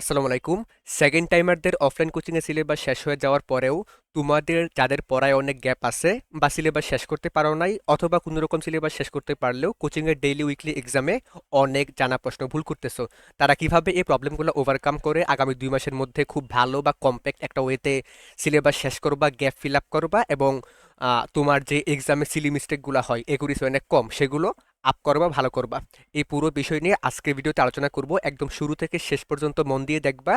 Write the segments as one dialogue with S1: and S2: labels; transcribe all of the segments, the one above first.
S1: আসসালামু আলাইকুম। সেকেন্ড টাইমারদের অফলাইন কোচিংয়ের সিলেবাস শেষ হয়ে যাওয়ার পরেও তোমাদের, যাদের পড়ায় অনেক গ্যাপ আছে বা সিলেবাস শেষ করতে পারো নাই অথবা কোনো রকম সিলেবাস শেষ করতে পারলেও কোচিংয়ের ডেইলি উইকলি এক্সামে অনেক জানা প্রশ্ন ভুল করতেছো। তারা কীভাবে এই প্রবলেমগুলো ওভারকাম করে আগামী দুই মাসের মধ্যে খুব ভালো বা কম্প্যাক্ট একটা ওয়েতে সিলেবাস শেষ করবা গ্যাপ ফিল আপ করবা এবং তোমার যে এক্সামে সিলি মিস্টেকগুলো হয়, এগুলি অনেক কম, সেগুলো আপ করবা, ভালো করবা। এই পুরো বিষয় নিয়ে আজকের ভিডিওতে আলোচনা করব। একদম শুরু থেকে শেষ পর্যন্ত মন দিয়ে দেখবা।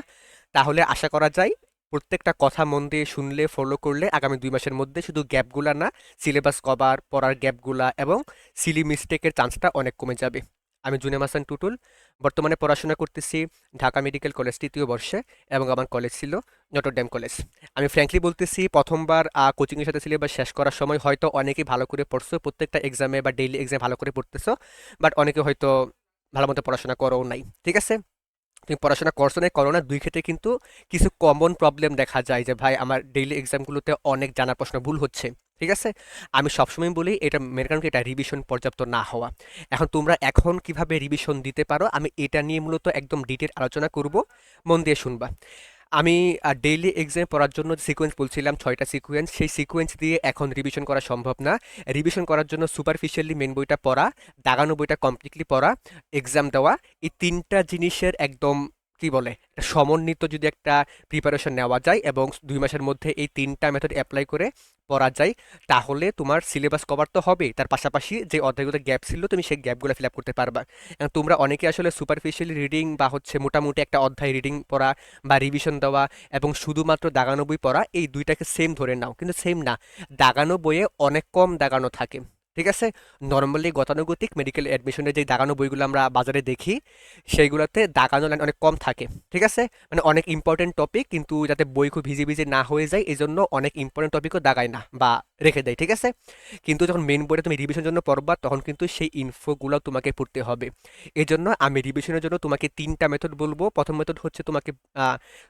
S1: তাহলে আশা করা যায় প্রত্যেকটা কথা মন দিয়ে শুনলে ফলো করলে আগামী দুই মাসের মধ্যে শুধু গ্যাপগুলা না সিলেবাস কভার পড়ার গ্যাপগুলা এবং সিলি মিস্টেকের চান্সটা অনেক কমে যাবে। আমি জুনেম হাসান টুটুল, বর্তমানে পড়াশোনা করতেছি ঢাকা মেডিকেল কলেজ তৃতীয় বর্ষে এবং আমার কলেজ ছিল নটরডেম কলেজ। আমি ফ্র্যাঙ্কলি বলতেছি প্রথমবার কোচিংয়ের সাথে সিলেবাস শেষ করার সময় হয়তো অনেকেই ভালো করে পড়ছো, প্রত্যেকটা এক্সামে বা ডেইলি এক্সামে ভালো করে পড়তেছো বাট অনেকে হয়তো ভালো মতো পড়াশোনা করো নাই, ঠিক আছে? তুমি পড়াশোনা করছ না করো না, দুই ক্ষেত্রে কিন্তু কিছু কমন প্রবলেম দেখা যায় যে, ভাই, আমার ডেইলি এক্সামগুলোতে অনেক জানা প্রশ্ন ভুল হচ্ছে। ঠিক আছে? আমি সবসময় বলি এটা মেন কারণ এটা রিভিশন পর্যাপ্ত না হওয়া। এখন তোমরা এখন কীভাবে রিভিশন দিতে পারো, আমি এটা নিয়ে মূলত একদম ডিটেল আলোচনা করব। মন দিয়ে শুনবা। আমি ডেইলি এক্সাম পড়ার জন্য সিকোয়েন্স বলছিলাম, ছয়টা সিকোয়েন্স সেই সিকোয়েন্স দিয়ে এখন রিভিশন করা সম্ভব না। রিভিশন করার জন্য সুপারফিশিয়ালি মেন বইটা পড়া, দাগানো বইটা কমপ্লিটলি পড়া এক্সাম দেওয়া। এই তিনটা জিনিসের একদম কি বলে সমন্বিত যদি একটা প্রিপারেশন নেওয়া যায় এবং দুই মাসের মধ্যে এই তিনটা মেথড অ্যাপ্লাই করে পড়া যায়, তাহলে তোমার সিলেবাস কভার তো হবে তার পাশাপাশি যে অধ্যায়গুলো গ্যাপ ছিল, তুমি সেই গ্যাপগুলো ফিল আপ করতে পারবা। তোমরা অনেকে আসলে সুপারফিশিয়ালি রিডিং বা হচ্ছে মোটামুটি একটা অধ্যায় রিডিং পড়া বা রিভিশন দেওয়া এবং শুধুমাত্র দাগানো বই পড়া, এই দুইটাকে সেম ধরে নাও। কিন্তু সেম না, দাগানো বইয়ে অনেক কম দাগানো থাকে। ঠিক আছে? নর্মালি গতানুগতিক মেডিকেল অ্যাডমিশনের যে দাগানো বইগুলো আমরা বাজারে দেখি, সেইগুলোতে দাগানো লাইন অনেক কম থাকে, ঠিক আছে? মানে অনেক ইম্পর্টেন্ট টপিক কিন্তু যাতে বই খুব ভিজে ভিজে না হয়ে যায় এই জন্য অনেক ইম্পর্টেন্ট টপিকও দাগায় না বা রেখে দেয়, ঠিক আছে? কিন্তু যখন মেন বইটা তুমি রিভিশনের জন্য পড়বা, তখন কিন্তু সেই ইনফোগুলো তোমাকে পড়তে হবে। এই জন্য আমি রিভিশনের জন্য তোমাকে তিনটা মেথড বলব। প্রথম মেথড হচ্ছে তোমাকে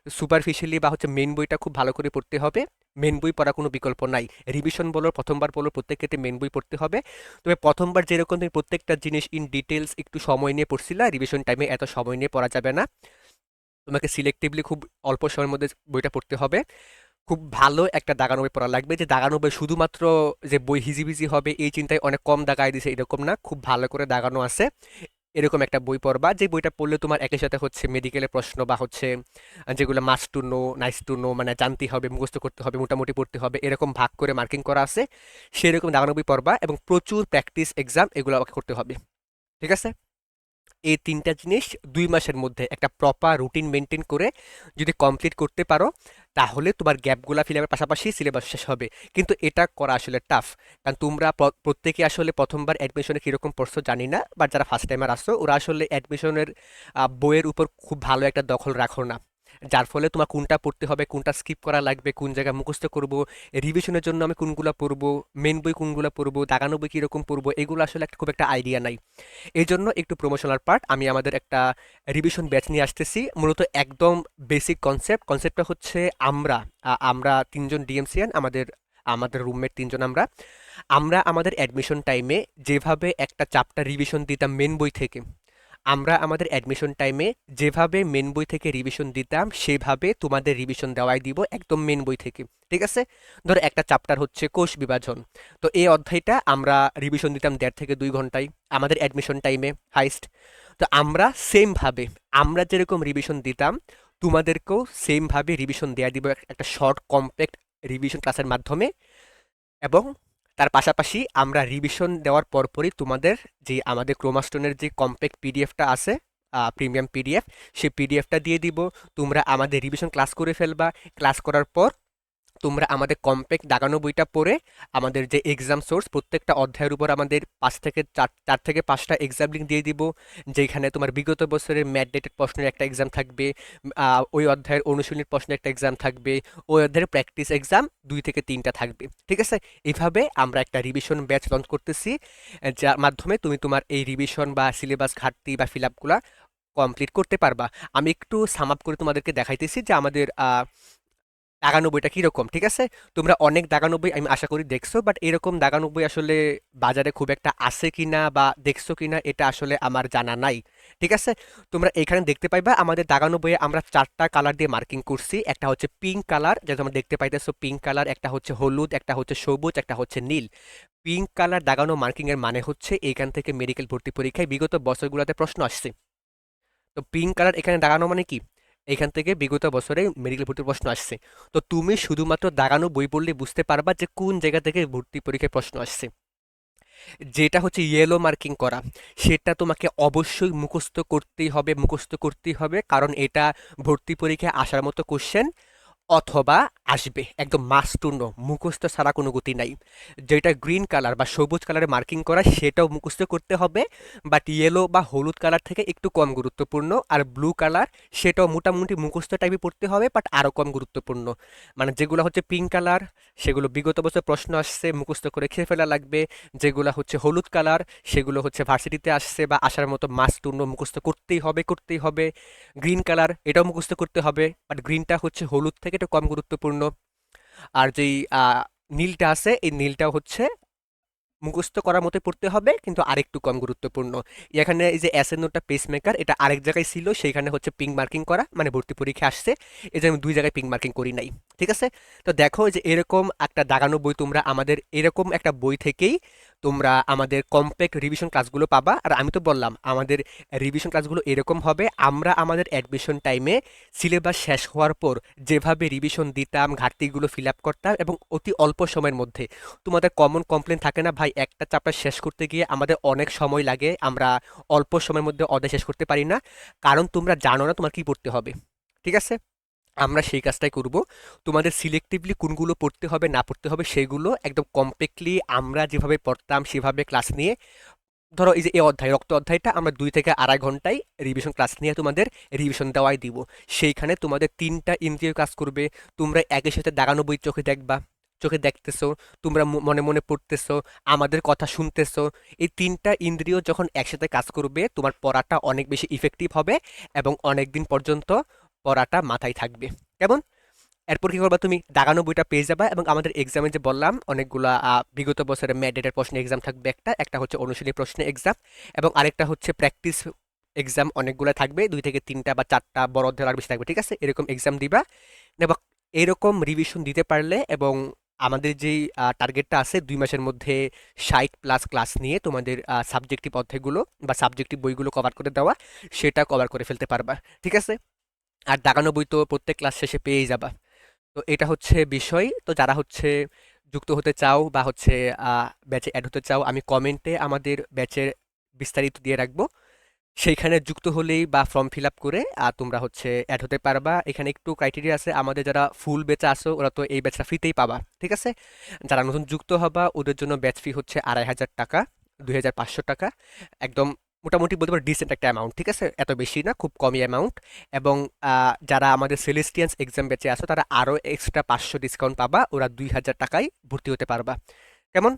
S1: সুপারফিশিয়ালি বা হচ্ছে মেন বইটা খুব ভালো করে পড়তে হবে। মেন বই পড়া কোনো বিকল্প নাই। রিভিশন বলো, প্রথমবার বলো প্রত্যেক ক্ষেত্রে মেন বই পড়তে হবে। তবে প্রথমবার যেরকম তুমি প্রত্যেকটা জিনিস ইন ডিটেলস একটু সময় নিয়ে পড়ছিলা রিভিশন টাইমে এত সময় নিয়ে পড়া যাবে না। তোমাকে সিলেক্টিভলি খুব অল্প সময়ের মধ্যে বইটা পড়তে হবে। খুব ভালো একটা দাগানো বই পড়া লাগবে। যে দাগানো বই শুধুমাত্র যে বই হিজিবিজি হবে, এই চিন্তায় অনেক কম দাগায় দিছে, এরকম না। খুব ভালো করে দাগানো আছে। এরকম একটা বই পড়বা। যে বইটা পড়লে তোমার একই সাথে হচ্ছে মেডিকেলের প্রশ্ন বা হচ্ছে যেগুলো must to know nice to know মানে জানতে হবে, মুখস্থ করতে হবে, মোটামুটি পড়তে হবে, এরকম ভাগ করে মার্কিং করা আছে, সেরকম দাগানো বই পড়বা এবং প্রচুর প্র্যাকটিস এক্সাম এগুলো আমাকে করতে হবে। ঠিক আছে? এই তিনটা জিনিস দুই মাসের মধ্যে একটা প্রপার রুটিন মেনটেন করে যদি কমপ্লিট করতে পারো তাহলে তোমার গ্যাপগুলো ফিল আপের পাশাপাশি সিলেবাস শেষ হবে। কিন্তু এটা করা আসলে টাফ কারণ তোমরা প্র- প্রত্যেকে আসলে প্রথমবার অ্যাডমিশনে কীরকম প্রশ্ন জানি না বা যারা ফার্স্ট টাইমার আসছো ওরা আসলে অ্যাডমিশনের বইয়ের উপর খুব ভালো একটা দখল রাখো না। যার ফলে তোমার কোনটা পড়তে হবে, কোনটা স্কিপ করা লাগবে, কোন জায়গায় মুখস্থ করব রিভিশনের জন্য আমি কোনগুলো পড়ব মেন বই কোনগুলো পড়ব, দাগানো বই কীরকম পড়ব, এগুলো আসলে একটা খুব একটা আইডিয়া নাই। এই জন্য একটু প্রমোশনাল পার্ট আমি আমাদের একটা রিভিশন ব্যাচ নিয়ে আসতেছি। মূলত একদম বেসিক কনসেপ্ট কনসেপ্টটা হচ্ছে আমরা আমরা তিনজন ডিএমসিএন আমাদের আমাদের রুমমেট তিনজন আমরা। আমরা আমাদের অ্যাডমিশন টাইমে যেভাবে একটা চাপটা রিভিশন দিতাম মেন বই থেকে আমরা আমাদের অ্যাডমিশন টাইমে যেভাবে মেন বই থেকে রিভিশন দিতাম, সেভাবে তোমাদের রিভিশন দেওয়াই দিব একদম মেন বই থেকে। ঠিক আছে? ধরো একটা চ্যাপ্টার হচ্ছে কোষ বিভাজন। তো এই অধ্যায়টা আমরা রিভিশন দিতাম দেড় থেকে দুই ঘন্টায়, আমাদের অ্যাডমিশন টাইমে হাইস্ট তো আমরা সেমভাবে আমরা যেরকম রিভিশন দিতাম, তোমাদেরকেও সেমভাবে রিভিশন দেওয়া দিব একটা শর্ট কম্প্যাক্ট রিভিশন ক্লাসের মাধ্যমে এবং তার পাশাপাশি আমরা রিভিশন দেওয়ার পরপরই তোমাদের যে আমাদের ক্রোমাস্টোনের যে কম্প্যাক্ট পিডিএফটা আছে প্রিমিয়াম পিডিএফ সেই পিডিএফটা দিয়ে দিব। তোমরা আমাদের রিভিশন ক্লাস করে ফেলবা। ক্লাস করার পর তোমরা আমাদের কম্প্যাক্ট দাগানো বইটা পড়ে আমাদের যে এক্সাম সোর্স প্রত্যেকটা অধ্যায়ের উপর আমাদের পাঁচ থেকে চার চার থেকে পাঁচটা এক্সাম লিঙ্ক দিয়ে দিব, যেখানে তোমার বিগত বছরের ম্যাডেটেড প্রশ্নের একটা এক্সাম থাকবে ওই অধ্যায়ের অনুশীলনীর প্রশ্নের একটা এক্সাম থাকবে, ওই অধ্যায়ের প্র্যাকটিস এক্সাম দুই থেকে তিনটা থাকবে, ঠিক আছে? এভাবে আমরা একটা রিভিশন ব্যাচ লঞ্চ করতেছি, যার মাধ্যমে তুমি তোমার এই রিভিশন বা সিলেবাস ঘাটতি বা ফিল আপগুলা কমপ্লিট করতে পারবা। আমি একটু সাম আপ করে তোমাদেরকে দেখাইতেছি যে আমাদের দাগানো বইটা কীরকম, ঠিক আছে? তোমরা অনেক দাগানব্বই আমি আশা করি দেখছ বাট এরকম দাগানব্বই আসলে বাজারে খুব একটা আছে কিনা বা দেখছ কি না এটা আসলে আমার জানা নাই, ঠিক আছে? তোমরা এখানে দেখতে পাইবা, আমাদের দাগানব্বইয়ে আমরা চারটা কালার দিয়ে মার্কিং করছি, একটা হচ্ছে পিঙ্ক কালার যেটা তোমরা দেখতে পাইতেছো পিঙ্ক কালার একটা হচ্ছে হলুদ, একটা হচ্ছে সবুজ, একটা হচ্ছে নীল। পিঙ্ক কালার দাগানো মার্কিংয়ের মানে হচ্ছে এইখান থেকে মেডিকেল ভর্তি পরীক্ষায় বিগত বছরগুলোতে প্রশ্ন আসছে। তো পিঙ্ক কালার এখানে দাগানো মানে কি? এখান থেকে বিগত বছরে মেডিকেল ভর্তির প্রশ্ন আসছে। তো তুমি শুধুমাত্র দাঁড়ানো বই পড়লে বুঝতে পারবা যে কোন জায়গা থেকে ভর্তি পরীক্ষায় প্রশ্ন আসছে। যেটা হচ্ছে ইয়েলো মার্কিং করা। সেটা তোমাকে অবশ্যই মুখস্থ করতেই হবে, মুখস্থ করতেই হবে। কারণ এটা ভর্তি পরীক্ষায় আসার মতো কোশ্চেন অথবা আসবে। একদম মাস্টুর্ণ মুখস্থ ছাড়া কোনো গতি নাই। যেটা গ্রিন কালার বা সবুজ কালারে মার্কিং করা, সেটাও মুখস্থ করতে হবে। বাট ইয়েলো বা হলুদ কালার থেকে একটু কম গুরুত্বপূর্ণ। আর ব্লু কালার সেটাও মোটামুটি মুখস্থ টাইপে পড়তে হবে বাট আরও কম গুরুত্বপূর্ণ। মানে যেগুলো হচ্ছে পিঙ্ক কালার সেগুলো বিগত বছর প্রশ্ন আসছে, মুখস্থ করে খেয়ে ফেলা লাগবে। যেগুলো হচ্ছে হলুদ কালার সেগুলো হচ্ছে ভার্সিটিতে আসছে বা আসার মতো মাস্টুর্ণ মুখস্থ করতেই হবে করতেই হবে। গ্রিন কালার এটাও মুখস্থ করতে হবে বাট গ্রিনটা হচ্ছে হলুদ থেকে একটু কম গুরুত্বপূর্ণ। আর যেই নীলটা আছে, এই নীলটা হচ্ছে মুখস্থ করার মতো পড়তে হবে, কিন্তু আরেকটু কম গুরুত্বপূর্ণ। এখানে এই যে অ্যাসের নোটটা পেসমেকার এটা আরেক জায়গায় ছিল, সেইখানে হচ্ছে পিং মার্কিং করা মানে ভর্তি পরীক্ষা আসছে। এই যে আমি দুই জায়গায় পিং মার্কিং করি নাই, ঠিক আছে? তো দেখো যে এরকম একটা দাগানো বই তোমরা আমাদের এরকম একটা বই থেকেই তোমরা আমাদের কম্প্যাক্ট রিভিশন ক্লাসগুলো পাবা। আর আমি তো বললাম, আমাদের রিভিশন ক্লাসগুলো এরকম হবে, আমরা আমাদের অ্যাডমিশন টাইমে সিলেবাস শেষ হওয়ার পর যেভাবে রিভিশন দিতাম, ঘাটতিগুলো ফিল আপ করতাম এবং অতি অল্প সময়ের মধ্যে, তোমাদের কমন কমপ্লেন থাকে না ভাই, একটা চ্যাপ্টার শেষ করতে গিয়ে আমাদের অনেক সময় লাগে, আমরা অল্প সময়ের মধ্যে অধ্যায় শেষ করতে পারি না। কারণ তোমরা জানো না তোমার কী পড়তে হবে, ঠিক আছে? আমরা সেই কাজটাই করব। তোমাদের সিলেক্টিভলি কোনগুলো পড়তে হবে, না পড়তে হবে, সেগুলো একদম কমপ্লিটলি আমরা যেভাবে পড়তাম, সেভাবে ক্লাস নিয়ে, ধরো এই যে এই অধ্যায়, রক্ত অধ্যায়টা আমরা দুই থেকে আড়াই ঘন্টায় রিভিশন ক্লাস নিয়ে তোমাদের রিভিশন দেওয়াই দিব। সেইখানে তোমাদের তিনটা ইন্দ্রিয় কাজ করবে। তোমরা একের সাথে দাগানো বই চোখে দেখবা, চোখে দেখতেছো, তোমরা মনে মনে পড়তেছো, আমাদের কথা শুনতেছো। এই তিনটা ইন্দ্রিয় যখন একসাথে কাজ করবে, তোমার পড়াটা অনেক বেশি ইফেক্টিভ হবে এবং অনেক দিন পর্যন্ত পড়াটা মাথায় থাকবে। কেমন? এরপর কি করবা তুমি? দাগানো বইটা পেয়ে যাবা এবং আমাদের এক্সামে যে বললাম, অনেকগুলা বিগত বছরের ম্যাডেটের প্রশ্ন এক্সাম থাকবে একটা একটা হচ্ছে অনুশীলনী প্রশ্নের এক্সাম এবং আরেকটা হচ্ছে প্র্যাকটিস এক্সাম অনেকগুলো থাকবে, দুই থেকে তিনটা বা চারটা বড় অধ্যায় আর বেশি থাকবে, ঠিক আছে? এরকম এক্সাম দিবা। এবং এরকম রিভিশন দিতে পারলে এবং আমাদের যেই টার্গেটটা আছে দুই মাসের মধ্যে ষাট প্লাস ক্লাস নিয়ে তোমাদের সাবজেক্টিভ অধ্যায়গুলো বা সাবজেক্টিভ বইগুলো কভার করে দেওয়া, সেটা কভার করে ফেলতে পারবা, ঠিক আছে? আর দাগানো বই তো প্রত্যেক ক্লাস শেষে পেয়েই যাবা। তো এটা হচ্ছে বিষয়। তো যারা হচ্ছে যুক্ত হতে চাও বা হচ্ছে ব্যাচে অ্যাড হতে চাও, আমি কমেন্টে আমাদের ব্যাচের বিস্তারিত দিয়ে রাখব। সেইখানে যুক্ত হলেই বা ফর্ম ফিল আপ করে আর তোমরা হচ্ছে অ্যাড হতে পারবা। এখানে একটু ক্রাইটেরিয়া আছে। আমাদের যারা ফুল বেচে আসো ওরা তো এই ব্যাচটা ফ্রিতেই পাবা। ঠিক আছে? যারা নতুন যুক্ত হবা, ওদের জন্য ব্যাচ ফি হচ্ছে আড়াই হাজার টাকা, দুই হাজার পাঁচশো টাকা। একদম মোটামুটি বলতে পারো ডিসেন্ট একটা অ্যামাউন্ট ঠিক আছে? এত বেশি না, খুব কমই অ্যামাউন্ট এবং যারা আমাদের সেলেস্টিয়ান্স এক্সাম বেঁচে আসো তারা আরও এক্সট্রা পাঁচশো ডিসকাউন্ট পাবা, ওরা দুই হাজার টাকায় ভর্তি হতে পারবা। কেমন?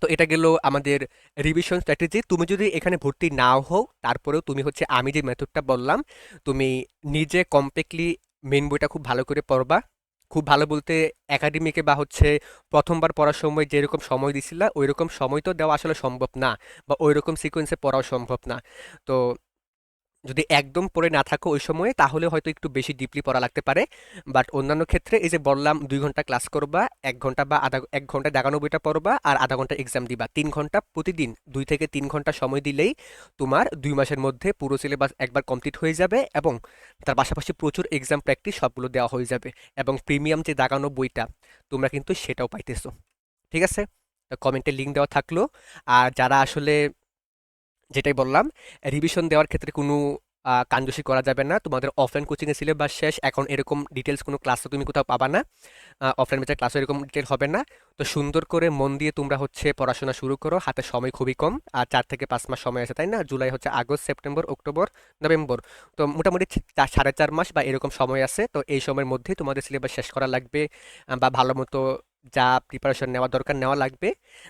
S1: তো এটা গেল আমাদের রিভিশন স্ট্র্যাটেজি তুমি যদি এখানে ভর্তি নাও হও, তারপরেও তুমি হচ্ছে, আমি যে মেথডটা বললাম, তুমি নিজে কমপ্লিটলি মেন বইটা খুব ভালো করে পড়বা। খুব ভালো বলতে একাডেমিকে বা হচ্ছে প্রথমবার পড়ার সময় যেরকম সময় দিছিলা ওই রকম সময় তো দেওয়া আসলে সম্ভব না বা ওই রকম সিকোয়েন্সে পড়াও সম্ভব না। তো যদি একদম পড়ে না থাকো ওই সময়ে, তাহলে হয়তো একটু বেশি ডিপলি পড়া লাগতে পারে। বাট অন্যান্য ক্ষেত্রে এই যে বললাম দুই ঘণ্টা ক্লাস করবা, এক ঘণ্টা বা আধা, এক ঘণ্টা দেখানো বইটা পড়বা আর আধা ঘণ্টা এক্সাম দিবা। তিন ঘণ্টা প্রতিদিন, দুই থেকে তিন ঘণ্টা সময় দিলেই তোমার দুই মাসের মধ্যে পুরো সিলেবাস একবার কমপ্লিট হয়ে যাবে এবং তার পাশাপাশি প্রচুর এক্সাম প্র্যাকটিস সবগুলো দেওয়া হয়ে যাবে এবং প্রিমিয়াম যে দাগানো বইটা, তোমরা কিন্তু সেটাও পাইতেছো। ঠিক আছে? কমেন্টে লিঙ্ক দেওয়া থাকল। আর যারা আসলে যেটাই বললাম রিভিশন দেওয়ার ক্ষেত্রে কোনো কাঞ্জসি করা যাবে না। তোমাদের অফলাইন কোচিংয়ের সিলেবাস শেষ, এখন এরকম ডিটেলস কোনো ক্লাসও তুমি কোথাও পাবা না। অফলাইন বেচার ক্লাসও এরকম ডিটেল হবে না। তো সুন্দর করে মন দিয়ে তোমরা হচ্ছে পড়াশোনা শুরু করো, হাতে সময় খুবই কম। আর চার থেকে পাঁচ মাস সময় আছে, তাই না? জুলাই হচ্ছে আগস্ট, সেপ্টেম্বর, অক্টোবর, নভেম্বর। তো মোটামুটি সাড়ে চার মাস বা এরকম সময় আছে। তো এই সময়ের মধ্যেই তোমাদের সিলেবাস শেষ করা লাগবে বা ভালো মতো যা প্রিপারেশন নেওয়া দরকার নেওয়া লাগবে।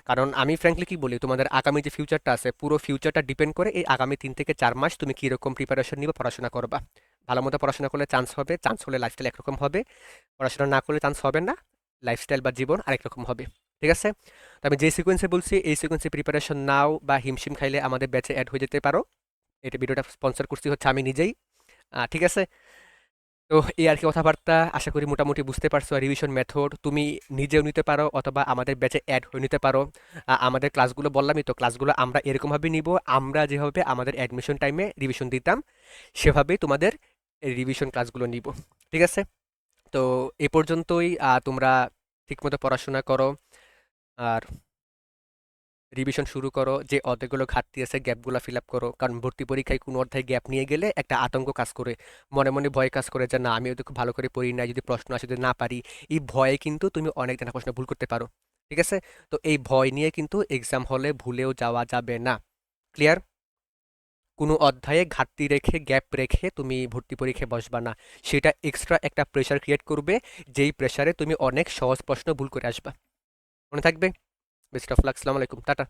S1: কারণ আমি ফ্র্যাঙ্কলি কি বলি, তোমাদের আগামী যে ফিউচারটা আছে, পুরো ফিউচারটা ডিপেন্ড করে এই আগামী তিন থেকে চার মাস তুমি কীরকম প্রিপারেশন নিবে, পড়াশোনা করবা। ভালো মতো পড়াশোনা করলে চান্স হবে চান্স হলে লাইফস্টাইল একরকম হবে। পড়াশোনা না করলে চান্স হবে না লাইফস্টাইল বা জীবন আরেক রকম হবে। ঠিক আছে? তো আমি যে সিকোয়েন্সে বলছি, এই সিকোয়েন্সে প্রিপারেশন নাও বা হিমশিম খাইলে আমাদের ব্যাচে অ্যাড হয়ে যেতে পারো। এটা ভিডিওটা স্পন্সর করছি হচ্ছে আমি নিজেই। ঠিক আছে? তো এই আর কি কথাবার্তা আশা করি মোটামুটি বুঝতে পারছ রিভিশন মেথড তুমি নিজেও নিতে পারো অথবা আমাদের ব্যাচে অ্যাড হয়ে নিতে পারো। আমাদের ক্লাসগুলো বললামই তো ক্লাসগুলো আমরা এরকমভাবে নিব, আমরা যেভাবে আমাদের অ্যাডমিশন টাইমে রিভিশন দিতাম, সেভাবেই তোমাদের রিভিশন ক্লাসগুলো নিব। ঠিক আছে? তো এ পর্যন্তই তোমরা ঠিকমতো পড়াশোনা করো, আর রিভিশন শুরু করো, যে অধ্যায়গুলো ঘাটতি আছে গ্যাপগুলো ফিল আপ করো। কারণ ভর্তি পরীক্ষায় কোনো অধ্যায় গ্যাপ নিয়ে গেলে একটা আতঙ্ক কাজ করে। মনে মনে ভয় কাজ করে যে, না, আমি ওদের খুব ভালো করে পড়ি না যদি প্রশ্ন আসে যদি না পারি। এই ভয়ে কিন্তু তুমি অনেক জানা প্রশ্ন ভুল করতে পারো। ঠিক আছে? তো এই ভয় নিয়ে কিন্তু এক্সাম হলে ভুলেও যাওয়া যাবে না। ক্লিয়ার কোনো অধ্যায়ে ঘাটতি রেখে গ্যাপ রেখে তুমি ভর্তি পরীক্ষায় বসবা না। সেটা এক্সট্রা একটা প্রেশার ক্রিয়েট করবে, যেই প্রেশারে তুমি অনেক সহজ প্রশ্ন ভুল করে আসবা। মনে থাকবে? বেস্ট অফ লাক আলাইকুম টাটা।